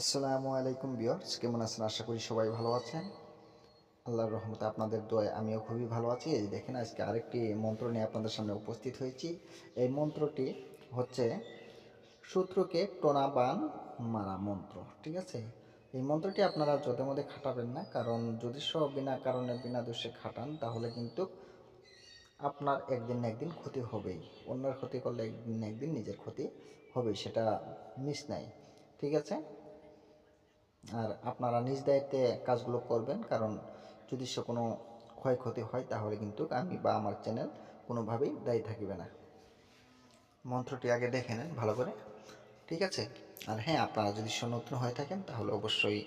আসসালামু আলাইকুম বিয়ার্স কেমন আছেন? আশা করি সবাই ভালো আছেন। আল্লাহর রহমতে আপনাদের দোয়ায় আমিও খুবই ভালো আছি। এই দেখেন, আজকে আরেকটি মন্ত্র নিয়ে আপনাদের সামনে উপস্থিত হয়েছি। এই মন্ত্রটি হচ্ছে সূত্রকে টোনা বান মারা মন্ত্র, ঠিক আছে? এই মন্ত্রটি আপনারা যদের মধ্যে খাটাবেন না, কারণ যদি সব বিনা কারণে, বিনা দোষে খাটান, তাহলে কিন্তু আপনার একদিন না একদিন ক্ষতি হবেই। অন্যের ক্ষতি করলে একদিন না একদিন নিজের ক্ষতি হবেই, সেটা মিস নাই, ঠিক আছে? আর আপনারা নিজ দায়িত্বে কাজগুলো করবেন, কারণ যদি সে কোনো ক্ষয়ক্ষতি হয়, তাহলে কিন্তু আমি বা আমার চ্যানেল কোনোভাবেই দায়ী থাকবে না। মন্ত্রটি আগে দেখে নেন ভালো করে। ঠিক আছে? আর হ্যাঁ আপনারা যদি নতুন হয়ে থাকেন, তাহলে অবশ্যই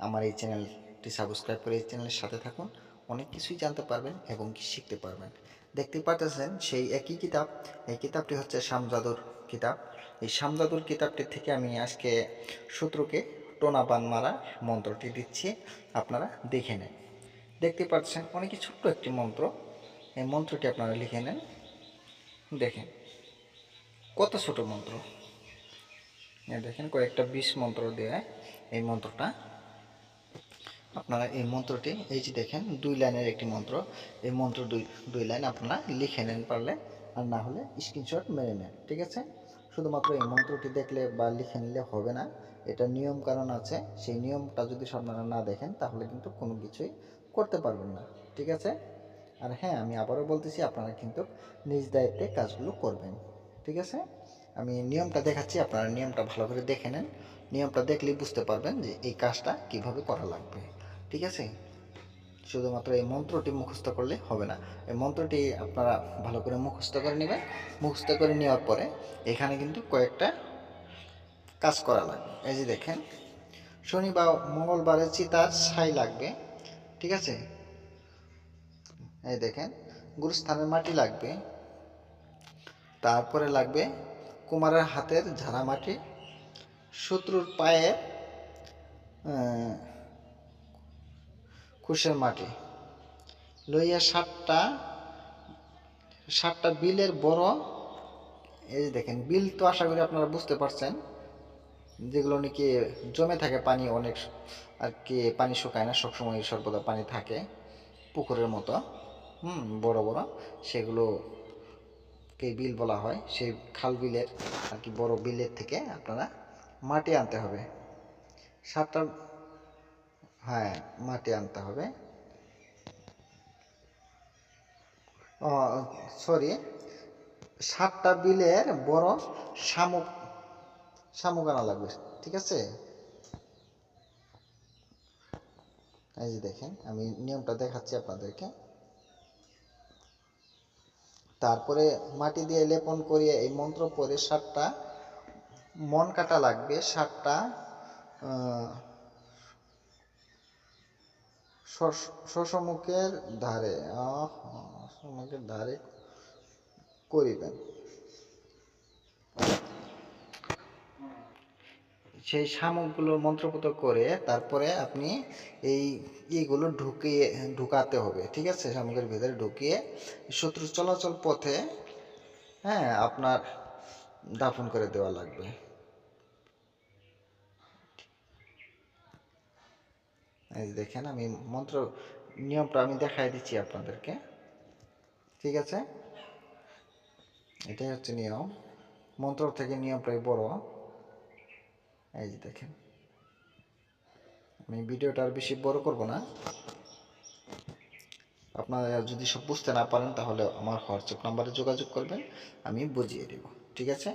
আমার এই চ্যানেলটি সাবস্ক্রাইব করে এই চ্যানেলের সাথে থাকুন। অনেক কিছুই জানতে পারবেন এবং শিখতে পারবেন। দেখতে পাচ্ছেন সেই একই কিতাব। এই কিতাবটি হচ্ছে শামজাদুর কিতাব। এই শামজাদুর কিতাবটি থেকে আমি আজকে সূত্রকে টোনা বান মারা মন্ত্রটি দিচ্ছি, আপনারা দেখে নেন। দেখতে পাচ্ছেন অনেকই ছোট্ট একটি মন্ত্র। এই মন্ত্রটি আপনারা লিখে নেন। দেখেন, কত ছোট মন্ত্র। দেখেন, কয়েকটা বিশ মন্ত্র দেয় এই মন্ত্রটা। আপনারা এই মন্ত্রটি, এই যে দেখেন, দুই লাইনের একটি মন্ত্র। এই মন্ত্র দুই দুই লাইন আপনারা লিখে নেন পারলে, আর না হলে স্ক্রিনশট মেরে নেন, ঠিক আছে? শুধুমাত্র এই মন্ত্রটি দেখলে বা লিখে নিলে হবে না। এটা নিয়ম কারণ আছে, সেই নিয়মটা যদি আপনারা না দেখেন, তাহলে কিন্তু কোনো কিছুই করতে পারবেন না। ঠিক আছে? আর হ্যাঁ আমি আবারও বলতেছি, আপনারা কিন্তু নিজ দায়িত্বে কাজগুলো করবেন। ঠিক আছে? আমি নিয়মটা দেখাচ্ছি, আপনারা নিয়মটা ভালো করে দেখে নেন। নিয়মটা দেখলেই বুঝতে পারবেন যে এই কাজটা কীভাবে করা লাগবে। ঠিক আছে? শুধুমাত্র এই মন্ত্রটি মুখস্থ করলে হবে না। এই মন্ত্রটি আপনারা ভালো করে মুখস্থ করে নেবেন। মুখস্থ করে নেওয়ার পরে এখানে কিন্তু কয়েকটা কাজ করা লাগবে এই যে দেখেন শনি বা মঙ্গলবারে চিতার ছাই লাগবে ঠিক আছে? এই দেখেন গুরুস্থানের মাটি লাগবে তারপরে লাগবে কুমারের হাতের ঝাড়া মাটি শত্রুর আহ, কুশের মাটি। লইয়া সাতটা সাতটা বিলের বড় এই যে দেখেন বিল তো আশা করি আপনারা বুঝতে পারছেন। যেগুলো নাকি জমে থাকে পানি অনেক আর কি, পানি শুকায় না, সবসময় সর্বদা পানি থাকে পুকুরের মতো। হুম, বড় বড়। সেগুলো কে বিল বলা হয়। সেই খাল বিলের আর কি বড় বিলের থেকে আপনারা মাটি আনতে হবে। সাতটা হ্যাঁ মাটি আনতে হবে। সরি, সাতটা বিলের বড় শামুক শামুক আনা লাগবে, ঠিক আছে? এই যে দেখেন, আমি নিয়মটা দেখাচ্ছি আপনাদেরকে। তারপরে মাটি দিয়ে লেপন করিয়ে এই মন্ত্র পড়ে সাতটা, মন কাটা লাগবে সাতটা শশমুখের ধারে শশমুখের ধারে করিবেন। সেই শামুকগুলো মন্ত্রপুত করে তারপরে আপনি এই ইগুলো ঢুকিয়ে, ঢুকাতে হবে, ঠিক আছে? শামুকের ভিতরে ঢুকিয়ে শত্রু চলাচল পথে হ্যাঁ আপনার দাফন করে দেওয়া লাগবে। এই দেখেন, আমি মন্ত্র, নিয়মটা আমি দেখাই দিচ্ছি আপনাদেরকে, ঠিক আছে? এটাই হচ্ছে নিয়ম। মন্ত্র থেকে নিয়মটাই বড়। এই যে দেখেন। আমি ভিডিওটা আর বেশি বড় করব না। আপনারা যদি সব বুঝতে না পারেন, তাহলে আমার হোয়াটসঅ্যাপ নাম্বারে যোগাযোগ করবেন, আমি বুঝিয়ে দেব। ঠিক আছে?